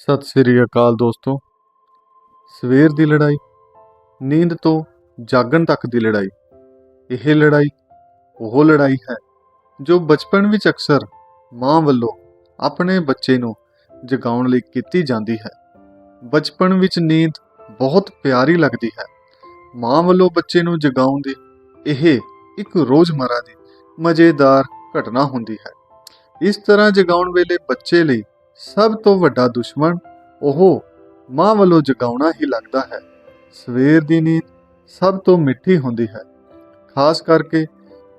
ਸਤਿ ਸ੍ਰੀ ਅਕਾਲ ਦੋਸਤੋ। ਸਵੇਰ ਦੀ ਲੜਾਈ, ਨੀਂਦ ਤੋਂ ਜਾਗਣ ਤੱਕ ਦੀ ਲੜਾਈ। ਇਹ ਲੜਾਈ ਉਹ ਲੜਾਈ ਹੈ ਜੋ ਬਚਪਨ ਵਿੱਚ ਅਕਸਰ ਮਾਂ ਵੱਲੋਂ ਆਪਣੇ ਬੱਚੇ ਨੂੰ ਜਗਾਉਣ ਲਈ ਕੀਤੀ ਜਾਂਦੀ ਹੈ। ਬਚਪਨ ਵਿੱਚ ਨੀਂਦ ਬਹੁਤ ਪਿਆਰੀ ਲੱਗਦੀ ਹੈ। ਮਾਂ ਵੱਲੋਂ ਬੱਚੇ ਨੂੰ ਜਗਾਉਣ ਦੀ ਇਹ ਇੱਕ ਰੋਜ਼ਮਰਾ ਦੀ ਮਜ਼ੇਦਾਰ ਘਟਨਾ ਹੁੰਦੀ ਹੈ। ਇਸ ਤਰ੍ਹਾਂ ਜਗਾਉਣ ਵੇਲੇ ਬੱਚੇ ਲਈ ਸਭ ਤੋਂ ਵੱਡਾ ਦੁਸ਼ਮਣ ਉਹ ਮਾਂ ਵੱਲੋਂ ਜਗਾਉਣਾ ਹੀ ਲੱਗਦਾ ਹੈ। ਸਵੇਰ ਦੀ ਨੀਂਦ ਸਭ ਤੋਂ ਮਿੱਠੀ ਹੁੰਦੀ ਹੈ। ਖਾਸ ਕਰਕੇ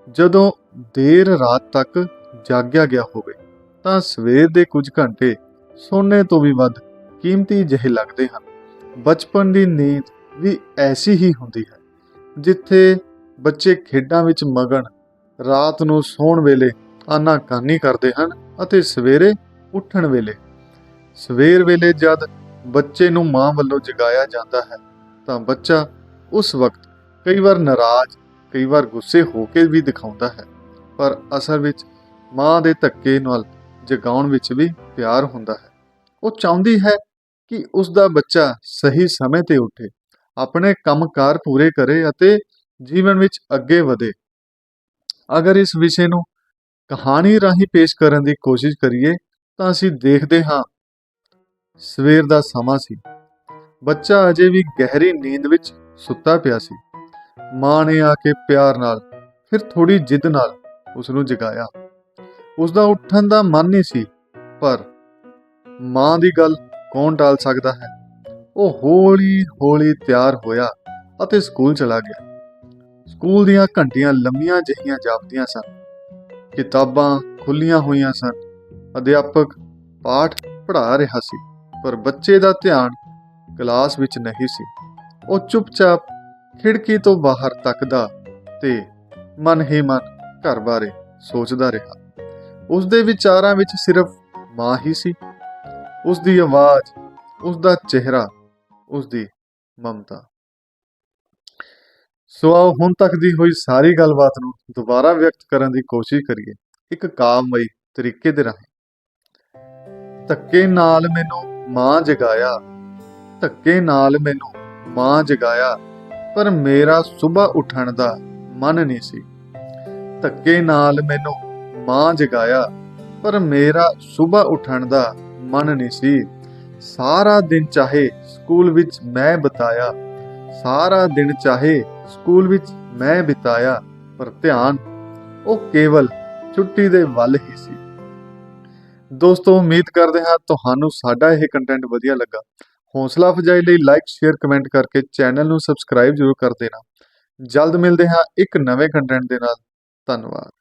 ਜਦੋਂ ਦੇਰ ਰਾਤ ਤੱਕ ਜਾਗਿਆ ਗਿਆ ਹੋਵੇ, ਤਾਂ ਸਵੇਰ ਦੇ ਕੁਝ ਘੰਟੇ ਸੋਨੇ ਤੋਂ ਵੀ ਵੱਧ ਕੀਮਤੀ ਜਿਹੇ ਲੱਗਦੇ ਹਨ। ਬਚਪਨ ਦੀ ਨੀਂਦ ਵੀ ਐਸੀ ਹੀ ਹੁੰਦੀ ਹੈ, ਜਿੱਥੇ ਬੱਚੇ ਖੇਡਾਂ ਵਿੱਚ ਮਗਨ ਰਾਤ ਨੂੰ ਸੌਣ ਵੇਲੇ ਆਨਾਕਾਨੀ ਕਰਦੇ ਹਨ ਅਤੇ ਸਵੇਰੇ ਉੱਠਣ ਵੇਲੇ। ਸਵੇਰ ਵੇਲੇ ਜਦ ਬੱਚੇ ਨੂੰ ਮਾਂ ਵੱਲੋਂ ਜਗਾਇਆ ਜਾਂਦਾ ਹੈ, ਤਾਂ ਬੱਚਾ ਉਸ ਵਕਤ ਕਈ ਵਾਰ ਨਾਰਾਜ਼, ਕਈ ਵਾਰ ਗੁੱਸੇ ਹੋ ਕੇ ਵੀ ਦਿਖਾਉਂਦਾ ਹੈ। ਪਰ ਅਸਲ ਵਿੱਚ ਮਾਂ ਦੇ ਧੱਕੇ ਨਾਲ ਜਗਾਉਣ ਵਿੱਚ ਵੀ ਪਿਆਰ ਹੁੰਦਾ ਹੈ। ਉਹ ਚਾਹੁੰਦੀ ਹੈ ਕਿ ਉਸ ਦਾ ਬੱਚਾ ਸਹੀ ਸਮੇਂ ਤੇ ਉੱਠੇ, ਆਪਣੇ ਕੰਮਕਾਰ ਪੂਰੇ ਕਰੇ ਅਤੇ ਜੀਵਨ ਵਿੱਚ ਅੱਗੇ ਵਧੇ। ਅਗਰ ਇਸ ਵਿਸ਼ੇ ਨੂੰ ਕਹਾਣੀ ਰਾਹੀਂ ਪੇਸ਼ ਕਰਨ ਦੀ ਕੋਸ਼ਿਸ਼ ਕਰੀਏ ਤਾਂ ਅਸੀਂ ਦੇਖਦੇ ਹਾਂ। ਸਵੇਰ ਦਾ ਸਮਾਂ ਸੀ। ਬੱਚਾ ਅਜੇ ਵੀ ਗਹਿਰੀ ਨੀਂਦ ਵਿੱਚ ਸੁੱਤਾ ਪਿਆ ਸੀ। ਮਾਂ ਨੇ ਆ ਕੇ ਪਿਆਰ ਨਾਲ, ਫਿਰ ਥੋੜੀ ਜਿੱਦ ਨਾਲ ਉਸ ਨੂੰ ਜਗਾਇਆ। ਉਸ ਦਾ ਉੱਠਣ ਦਾ ਮਨ ਨਹੀਂ ਸੀ, ਪਰ ਮਾਂ ਦੀ ਗੱਲ ਕੌਣ ਟਾਲ ਸਕਦਾ ਹੈ? ਉਹ ਹੌਲੀ ਹੌਲੀ ਤਿਆਰ ਹੋਇਆ ਅਤੇ ਸਕੂਲ ਚਲਾ ਗਿਆ। ਸਕੂਲ ਦੀਆਂ ਘੰਟੀਆਂ ਲੰਮੀਆਂ ਜਿਹੀਆਂ ਜਾਪਦੀਆਂ ਸਨ। ਕਿਤਾਬਾਂ ਖੁੱਲੀਆਂ ਹੋਈਆਂ ਸਨ। ਅਧਿਆਪਕ ਪਾਠ ਪੜ੍ਹਾ ਰਿਹਾ ਸੀ, ਪਰ ਬੱਚੇ ਦਾ ਧਿਆਨ ਕਲਾਸ ਵਿੱਚ ਨਹੀਂ ਸੀ। ਉਹ ਚੁੱਪਚਾਪ ਖਿੜਕੀ ਤੋਂ ਬਾਹਰ ਤੱਕਦਾ ਤੇ ਮਨ ਹੀ ਮਨ ਘਰ ਬਾਰੇ ਸੋਚਦਾ ਰਿਹਾ। ਉਸ ਦੇ ਵਿਚਾਰਾਂ ਵਿੱਚ ਸਿਰਫ ਮਾਂ ਹੀ ਸੀ। ਉਸ ਦੀ ਆਵਾਜ਼ ਉਸ ਦਾ ਚਿਹਰਾ ਉਸ ਦੀ ਮਮਤਾ। ਸੋ ਆਓ ਹੁਣ ਤੱਕ ਦੀ ਹੋਈ ਸਾਰੀ ਗੱਲਬਾਤ ਨੂੰ ਦੁਬਾਰਾ ਵਿਅਕਤ ਕਰਨ ਦੀ ਕੋਸ਼ਿਸ਼ ਕਰੀਏ। ਇੱਕ ਕਾਮਮਈ ਤਰੀਕੇ ਦੇ ਰਾਹੀਂ। ਧੱਕੇ ਨਾਲ ਮੈਨੂੰ ਮਾਂ ਜਗਾਇਆ। ਧੱਕੇ ਨਾਲ ਮੈਨੂੰ ਮਾਂ ਜਗਾਇਆ। ਪਰ ਮੇਰਾ ਸਵੇਰ ਉੱਠਣ ਦਾ ਮਨ ਨਹੀਂ ਸੀ। ਧੱਕੇ ਨਾਲ ਮੈਨੂੰ ਮਾਂ ਜਗਾਇਆ। ਪਰ ਮੇਰਾ ਸਵੇਰ ਉੱਠਣ ਦਾ ਮਨ ਨਹੀਂ ਸੀ। ਸਾਰਾ ਦਿਨ ਚਾਹੇ ਸਕੂਲ ਵਿੱਚ ਮੈਂ ਬਿਤਾਇਆ। ਸਾਰਾ ਦਿਨ ਚਾਹੇ ਸਕੂਲ ਵਿੱਚ ਮੈਂ ਬਿਤਾਇਆ। ਪਰ ਧਿਆਨ, ਉਹ ਕੇਵਲ ਛੁੱਟੀ ਦੇ ਵੱਲ ਹੀ ਸੀ। ਦੋਸਤੋ, ਉਮੀਦ ਕਰਦੇ ਹਾਂ ਤੁਹਾਨੂੰ ਸਾਡਾ ਇਹ ਕੰਟੈਂਟ ਵਧੀਆ ਲੱਗਾ। ਹੌਸਲਾ ਅਫਜ਼ਾਈ ਲਈ ਲਾਈਕ ਸ਼ੇਅਰ ਕਮੈਂਟ ਕਰਕੇ ਚੈਨਲ ਨੂੰ ਸਬਸਕ੍ਰਾਈਬ ਜ਼ਰੂਰ ਕਰ ਦੇਣਾ। ਜਲਦ ਮਿਲਦੇ ਹਾਂ ਇੱਕ ਨਵੇਂ ਕੰਟੈਂਟ ਦੇ ਨਾਲ। ਧੰਨਵਾਦ।